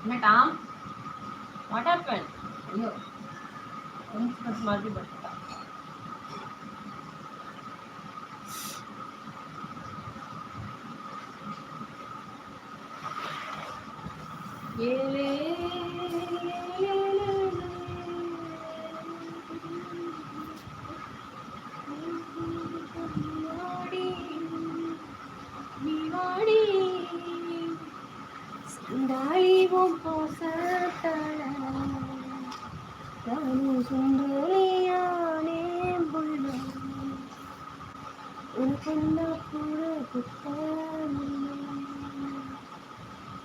என்ன Tom what happen ஐயோ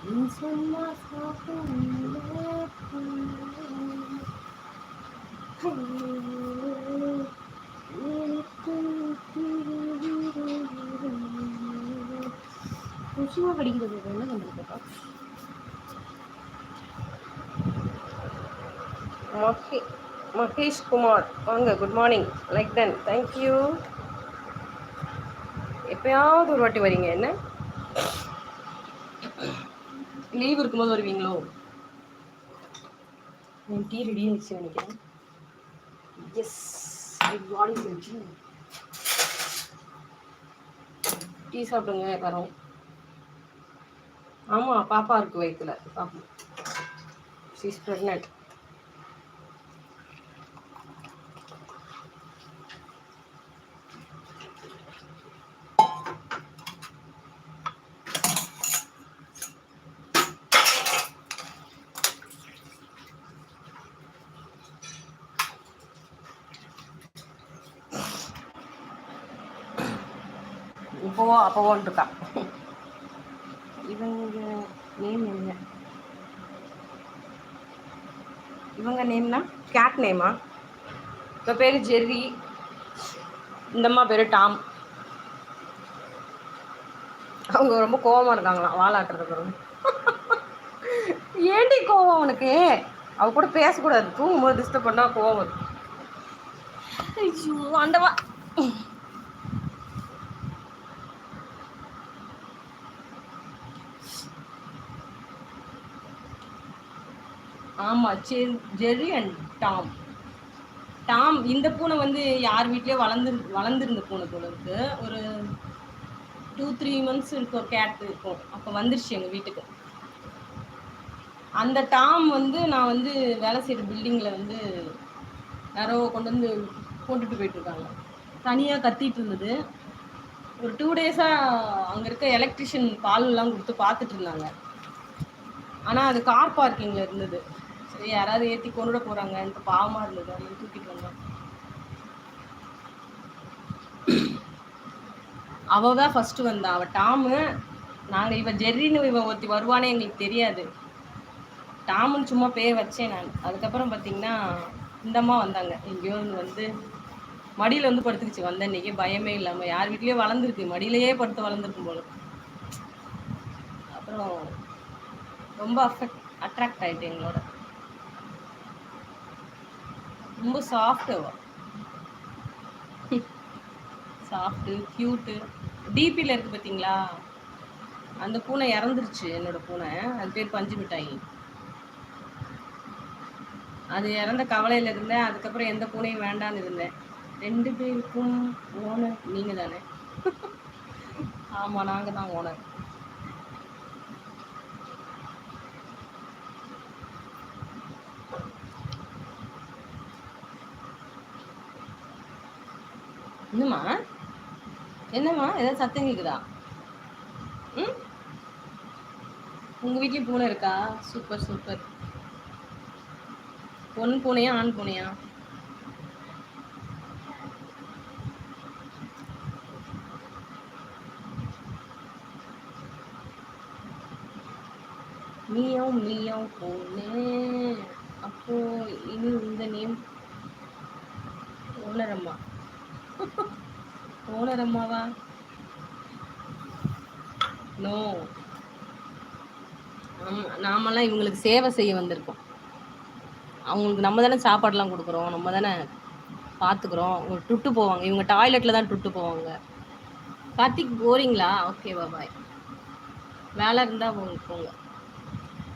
நீ சொன்னா சாப்பிடல கொசுவா கடிக்கிறது என்ன பண்ணுறதுக்கா மகே மகேஷ் குமார் வாங்க good morning like then thank you எப்பயாவது ஒரு வாட்டி வரீங்க என்ன? லீவ் இருக்கும்போது வருவீங்களோ? என் டீ ரெடி ஆயிடுச்சு நினைக்கிறேன். எஸ் பாடி டீ சாப்பிடுங்க வரோம். ஆமாம் பாப்பா இருக்கு வயிற்றுல பாப்பா. ஷீஸ் ப்ரெக்னென்ட் இப்போவோ அப்போவோன்ட்டு இருக்கா இவங்க நேம் என்ன? இவங்க நேம்னா கேட் நேமா இப்போ பேர் ஜெர்ரி. இந்தம்மா பேர் டாம். அவங்க ரொம்ப கோபமாக இருக்காங்களாம் வாழாட்டுறதுக்கு ரொம்ப ஏண்டி கோவம் அவனுக்கு அவ கூட பேசக்கூடாது. தூங்கும்போது டிஸ்டர்ப் பண்ணால் கோவம் ஐயோ ஆண்டவா ஆமாம் ஜெ- ஜெர்ரி அண்ட் டாம். டாம் இந்த பூனை வந்து யார் வீட்லயோ வளர்ந்து வளர்ந்துருந்த பூனை போல இருக்கு. ஒரு டூ த்ரீ மந்த்ஸ் இருக்கும் கேட் இருக்கும் அப்போ வந்துருச்சு எங்கள் வீட்டுக்கு. அந்த டாம் வந்து நான் வந்து வேலை செய்கிற பில்டிங்கில் வந்து யாரோ கொண்டு வந்து போட்டுட்டு போயிட்டுருக்காங்க தனியாக கத்திட்டு இருந்தது. ஒரு டூ டேஸாக அங்கே இருக்க எலக்ட்ரிஷியன் பால்லாம் கொடுத்து பார்த்துட்டு இருந்தாங்க. ஆனால் அது கார் பார்க்கிங்கில் இருந்தது. யாராவது ஏற்றி கொண்டுட போகிறாங்கன்ட்டு பாவமாக இருந்தது. அப்படின்னு தூக்கிட்டு வந்தோம். அவ தான் ஃபஸ்ட்டு வந்தா. அவள் டாமு நாங்கள் இவன் ஜெர்ரின்னு இவன் ஒருத்தி வருவானே எங்களுக்கு தெரியாது. டாமுன்னு சும்மா பேர் வச்சேன் நான். அதுக்கப்புறம் பார்த்தீங்கன்னா இந்தம்மா வந்தாங்க. எங்கேயோ வந்து மடியில் வந்து படுத்துக்கிச்சு. வந்த இன்றைக்கி பயமே இல்லாமல் யார் வீட்லயோ வளர்ந்துருக்கு. மடியிலேயே படுத்து வளர்ந்துருக்கும் போல. அப்புறம் ரொம்ப அஃபெக்ட் அட்ராக்ட் ஆயிட்டு எங்களோட. ரொம்ப சாஃப்ட் அவ. சாஃப்ட்டு க்யூட்டு டிபியில் இருக்கு பார்த்தீங்களா அந்த பூனை இறந்துருச்சு என்னோட பூனை. அது பேர் பஞ்சு மிட்டாய். அது இறந்த கவலையில் இருந்தேன். அதுக்கப்புறம் எந்த பூனையும் வேண்டான்னு இருந்தேன். ரெண்டு பேருக்கும் ஓனர் நீங்கள் தானே ஆமாம் நாங்கள் தான் ஓனர் என்னம்மா? என்னம்மா? ஏதாவது சத்தம் கேக்குதா? ம்? உங்க வீட்லயும் பூனை இருக்கா? Super super. பொன் பூனையா ஆண் பூனையா? மியாவ் மியாவ் பூனே. அப்போ இனி இந்த நேம் உணரம்மா ஓனர் அம்மாவா நோ நாமெல்லாம் இவங்களுக்கு சேவை செய்ய வந்திருக்கோம். அவங்களுக்கு நம்ம தானே சாப்பாடெலாம் கொடுக்குறோம் நம்ம தானே பார்த்துக்குறோம். அவங்க டுட்டு போவாங்க. இவங்க டாய்லெட்டில் தான் டுட்டு போவாங்க. கார்த்திக் போறீங்களா? ஓகேவா பாய் வேலை இருந்தால் போங்க.